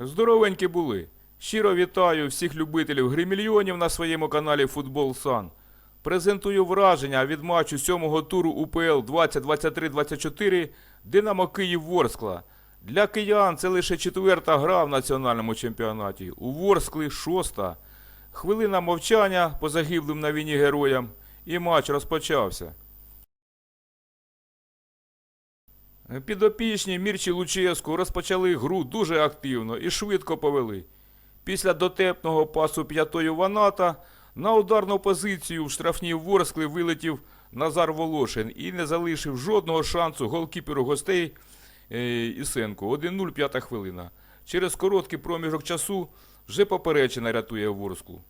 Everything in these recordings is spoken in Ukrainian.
Здоровенькі були. Щиро вітаю всіх любителів гримільйонів на своєму каналі Футбол Сан. Презентую враження від матчу сьомого туру УПЛ 2023-24 Динамо Київ Ворскла. Для киян це лише четверта гра в національному чемпіонаті. У Ворскли шоста. Хвилина мовчання по загиблим на війні героям, і матч розпочався. Підопічні Мірчі Луческу розпочали гру дуже активно і швидко повели. Після дотепного пасу п'ятою Ваната на ударну позицію в штрафній Ворскли вилетів Назар Волошин і не залишив жодного шансу голкіперу гостей е, Ісенко. 1-0 п'ята хвилина. Через короткий проміжок часу вже поперечина рятує Ворсклу.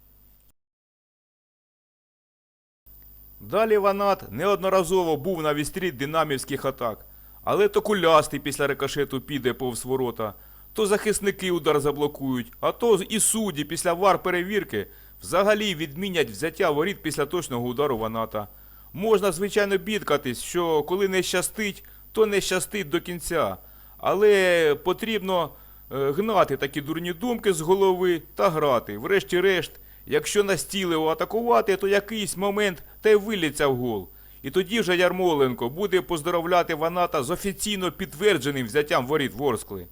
Далі Ванат неодноразово був на вістрі динамівських атак, але то кулястий після рикошету піде повз ворота, то захисники удар заблокують, а то і судді після вар перевірки взагалі відмінять взяття воріт після точного удару Ваната. Можна, звичайно, бідкатись, що коли не щастить, то не щастить до кінця. Але потрібно е, гнати такі дурні думки з голови та грати. Врешті-решт, якщо настійливо атакувати, то якийсь момент та й виліться в гол. І тоді вже Ярмоленко буде поздоровляти Ваната з офіційно підтвердженим взяттям воріт Ворскли.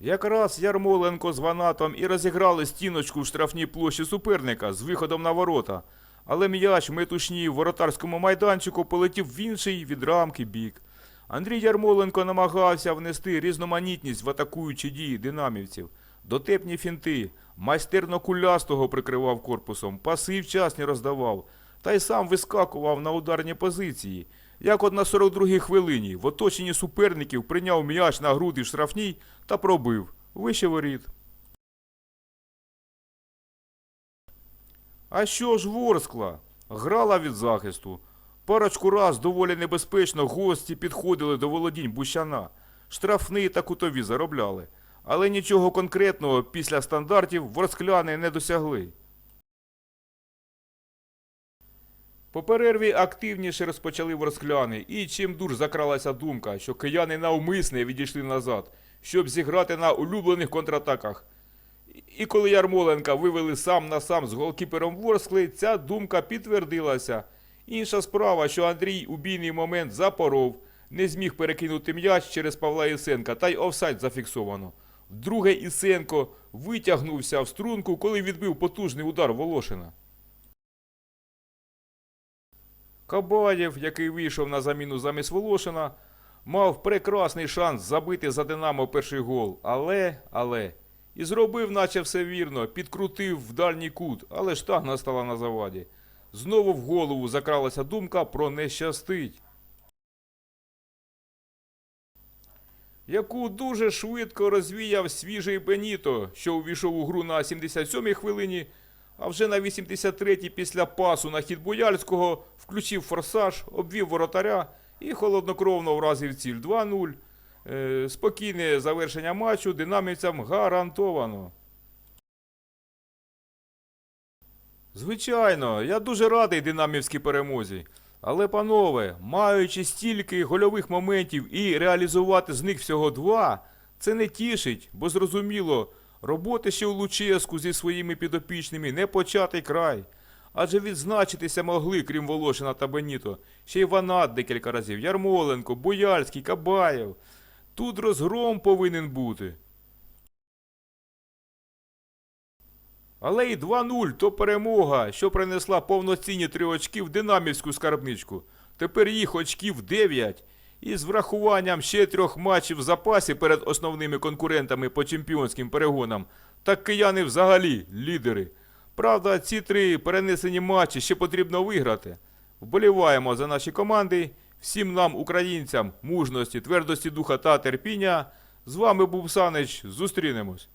Якраз Ярмоленко з Ванатом і розіграли стіночку в штрафній площі суперника з виходом на ворота, але м'яч метушній в воротарському майданчику полетів в інший від рамки бік. Андрій Ярмоленко намагався внести різноманітність в атакуючі дії динамівців. Дотепні фінти, майстерно кулястого прикривав корпусом, паси вчасні роздавав, та й сам вискакував на ударні позиції. Як от на 42-й хвилині в оточенні суперників прийняв м'яч на груди в штрафній та пробив. Вище воріт. А що ж Ворскла? Грала від захисту. Парочку раз доволі небезпечно гості підходили до володінь Бущана. Штрафні та кутові заробляли. Але нічого конкретного після стандартів ворскляни не досягли. По перерві активніше розпочали ворскляни, і чим дур закралася думка, що кияни навмисне відійшли назад, щоб зіграти на улюблених контратаках. І коли Ярмоленка вивели сам на сам з голкіпером Ворскли, ця думка підтвердилася. Інша справа, що Андрій у бійний момент запоров, не зміг перекинути м'яч через Павла Ісенка, та й офсайд зафіксовано. Вдруге Ісенко витягнувся в струнку, коли відбив потужний удар Волошина. Кабаєв, який вийшов на заміну замість Волошина, мав прекрасний шанс забити за Динамо перший гол. Але, але. І зробив, наче все вірно, підкрутив в дальній кут, але штанга стала на заваді. Знову в голову закралася думка про нещастить. Яку дуже швидко розвіяв свіжий Беніто, що увійшов у гру на 77-й хвилині, а вже на 83-й після пасу на хід Бояльського включив форсаж, обвів воротаря і холоднокровно вразив ціль 2-0. Е, спокійне завершення матчу динамівцям гарантовано. Звичайно, я дуже радий динамівській перемозі. Але, панове, маючи стільки гольових моментів і реалізувати з них всього два, це не тішить, бо зрозуміло, роботи ще у Луческу зі своїми підопічними не початий край. Адже відзначитися могли, крім Волошина та Беніто, ще й Ванат декілька разів, Ярмоленко, Бояльський, Кабаєв. Тут розгром повинен бути. Але і 2-0 то перемога, що принесла повноцінні три очки в динамівську скарбничку. Тепер їх очків 9. І з врахуванням ще трьох матчів в запасі перед основними конкурентами по чемпіонським перегонам, так кияни взагалі лідери. Правда, ці три перенесені матчі ще потрібно виграти. Вболіваємо за наші команди. Всім нам, українцям, мужності, твердості духа та терпіння. З вами був Санич. Зустрінемось.